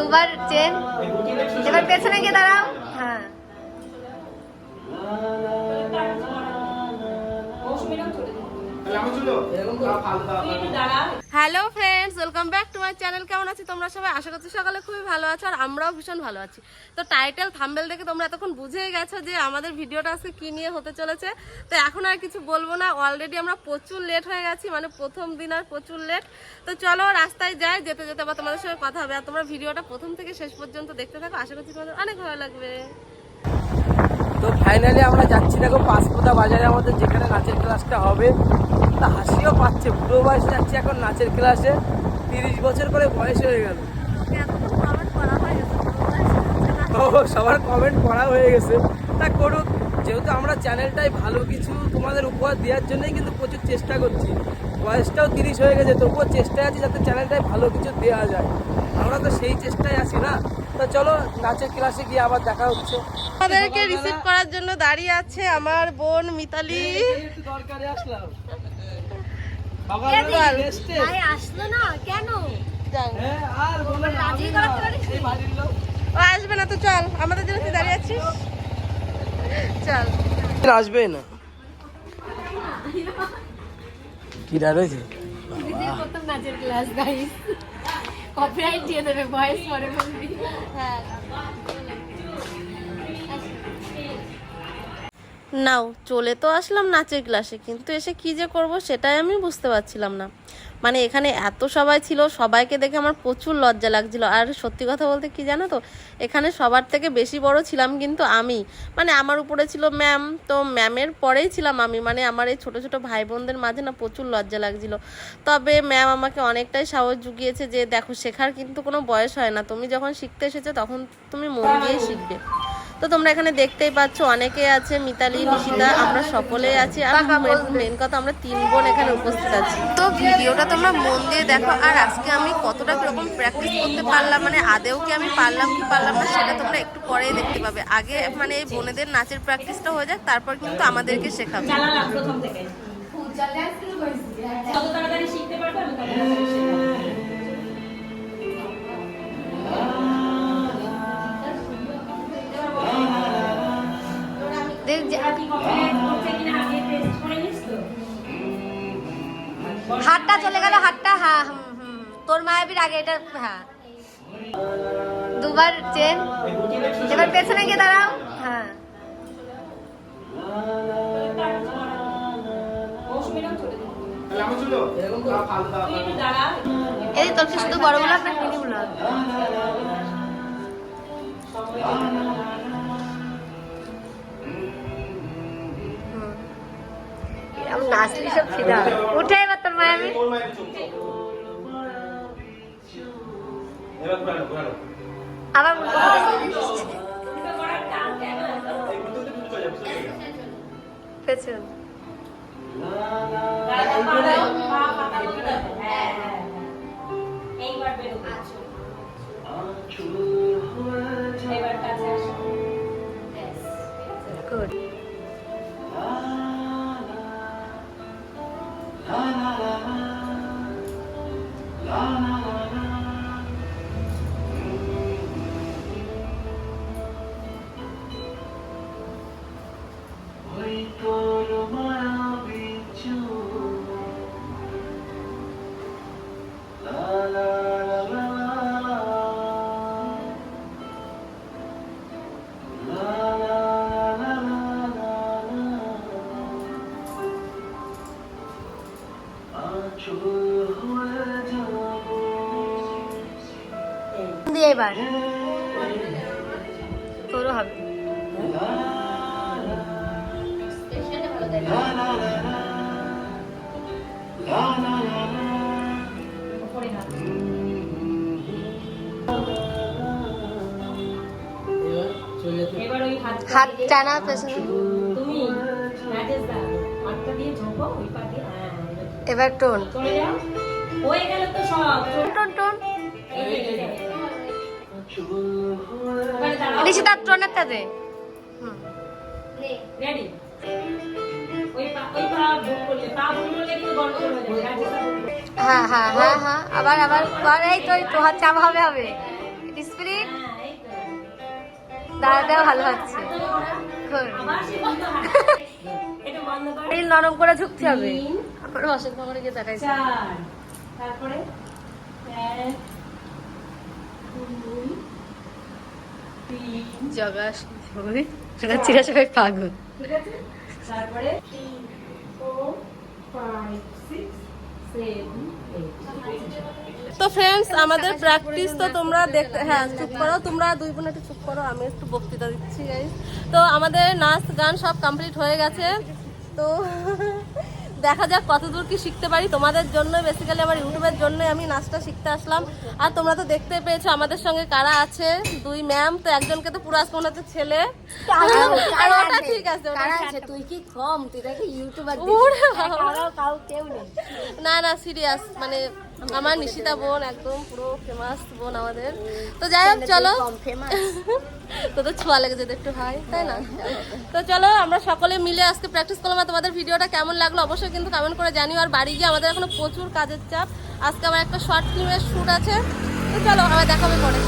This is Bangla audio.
দুবার চেন। এবার পেছনে গিয়ে দাঁড়াও। হ্যাঁ। Hello friends, welcome back to my channel. কেমন আছি তোমরা সবাই? আশা করছি সকালে খুবই ভালো আছো আর আমরাও ভীষণ ভালো আছি। তো টাইটেল থাম্বেল দেখে তোমরা এতক্ষণ বুঝেই গেছো যে আমাদের ভিডিওটা আজকে কী নিয়ে হতে চলেছে। তো এখন আর কিছু বলব না অলরেডি আমরা প্রচুর লেট হয়ে গেছি মানে প্রথম দিন আর প্রচুর লেট তো চলো রাস্তায় যাই, যেতে যেতে আবার তোমাদের সঙ্গে কথা হবে। আর তোমরা ভিডিওটা প্রথম থেকে শেষ পর্যন্ত দেখতে থাকো, আশা করছি তোমাদের অনেক ভালো লাগবে। ফাইনালি আমরা যাচ্ছি দেখো পাঁচপোতা বাজারে আমাদের যেখানে নাচের ক্লাসটা হবে। তা হাসিও পাচ্ছে, বুড়ো বয়সে যাচ্ছি এখন নাচের ক্লাসে তিরিশ বছর করে বয়স হয়ে গেল। করা সবার কমেন্ট পড়া হয়ে গেছে। তা করুক, যেহেতু আমরা চ্যানেলটাই ভালো, কিছু তোমাদের উপহার দেওয়ার জন্যই কিন্তু প্রচুর চেষ্টা করছি। বয়সটাও তিরিশ হয়ে গেছে, তবুও চেষ্টায় আছি যাতে চ্যানেলটায় ভালো কিছু দেওয়া যায়। আমরা তো সেই চেষ্টায় আছি না। তো চলো নাচের ক্লাসে গিয়ে আবার দেখা হচ্ছে। আমাদেরকে রিসিভ করার জন্য দাঁড়িয়ে আছে আমার বোন মিতালি। দরকারে আসলাম। আসলো না? কেন? যাই হ্যাঁ আসবে না তো চল। আমাদের জন্য তুই দাঁড়িয়ে আছিস? চল। আসবে না। কি নাচের ক্লাস গাইস কপিরাইট দিয়ে দেবে ভয়েস করে বলবি। নাও, চলে তো আসলাম নাচের ক্লাসে কিন্তু এসে কি যে করব সেটাই আমি বুঝতে পারছিলাম না। মানে এখানে এত সবাই ছিল, সবাইকে দেখে আমার প্রচুর লজ্জা লাগছিল। আর সত্যি কথা বলতে কি জানো তো, এখানে সবার থেকে বেশি বড় ছিলাম কিন্তু আমি। মানে আমার উপরে ছিল ম্যাম তো ম্যামের পরেই ছিলাম আমি। মানে আমার এই ছোট ছোট ভাই বোনদের মাঝে না প্রচুর লজ্জা লাগছিল। তবে ম্যাম আমাকে অনেকটাই সাহস জুগিয়েছে যে, দেখো, শেখার কিন্তু কোনো বয়স হয় না। তুমি যখন শিখতে এসেছ, তখন তুমি মন দিয়েই শিখবে। তো তোমরা এখানে দেখতেই পাচ্ছ অনেকে আছে মিতালি নিশিতা আমরা সকলেই আছি। আর মেন কথা আমরা তিন বোন এখানে উপস্থিত আছি। তো ভিডিওটা তোমরা মন দিয়ে দেখো আর আজকে আমি কতটা কীরকম প্র্যাকটিস করতে পারলাম মানে আদেও কি আমি পারলাম কি পারলাম না সেটা তোমরা একটু পরেই দেখতে পাবে। আগে মানে এই বোনেদের নাচের প্র্যাকটিসটা হয়ে যাক তারপর কিন্তু আমাদেরকে শেখাবে। প্রথম থেকে। শিখতে পারবে হাতটা চলে গেল, হাতটা হ্যাঁ হুম। তোর মায়াবির আগে এটা হ্যাঁ। দুবার চেন। এবার পেছনে গিয়ে দাঁড়াও। হ্যাঁ। এই তোর শুধু বড়গুলো আপনার মিনি গুলো? এরকম নাচলি সব ফিদা উঠে এবার তোর মায়াবি আবার পেছন। হবে। হ্যাঁ, হ্যাঁ। এইবার দিয়ে এবার। তোরও হবে। হাত। টানা পেছনে। তুমি হাতটা দিয়ে ঝোঁকো ওই পা দিয়ে হ্যাঁ। এবার টোন। হয়ে গেল তো সব টোন টোন তার হয়ে। হ্যাঁ হ্যাঁ হ্যাঁ আবার আবার এই তো তো হাত চাপা হবে হবে। স্পিরিট হ্যাঁ। দাদাটাও ভালো হচ্ছে নরম করে ঝুঁকতে হবে। আমার অসুখ করে গিয়ে চার। তারপরে এক দুই তিন। জগা চিরা সবাই পাগল। ঠিক আছে তারপরে three four five six seven তো ফ্রেন্ডস আমাদের প্র্যাকটিস তো তোমরা দেখতে হ্যাঁ চুপ করো তোমরা দুই বোন একটু চুপ করো আমি একটু বক্তৃতা দিচ্ছি তো আমাদের নাচ গান সব কমপ্লিট হয়ে গেছে। তো দেখা যাক কতদূর কি শিখতে পারি। তোমাদের জন্য বেসিক্যালি আমার ইউটিউবের জন্য আমি নাচটা শিখতে আসলাম। আর তোমরা তো দেখতে পেয়েছ আমাদের সঙ্গে কারা আছে। দুই ম্যাম তো একজনকে তো পুরো আজকে মনে হচ্ছে ছেলে। আর ওটা ঠিক আছে কারা আছে? তুই কি কম? তুই দেখি ইউটিউবার না না সিরিয়াস মানে আমার নিশিতা বোন একদম পুরো ফেমাস বোন আমাদের। তো যাই হোক চলো। তোদের ছোঁয়া লেগে যেতে একটু হয় তাই না? তো চলো আমরা সকলে মিলে আজকে প্র্যাকটিস করলাম। আর তোমাদের ভিডিওটা কেমন লাগল অবশ্যই কিন্তু কমেন্ট করে জানিও। আর বাড়ি গিয়ে আমাদের এখনও প্রচুর কাজের চাপ। আজকে আমার একটা শর্ট ফিল্মের শ্যুট আছে। তো চলো আবার দেখাবে পরে।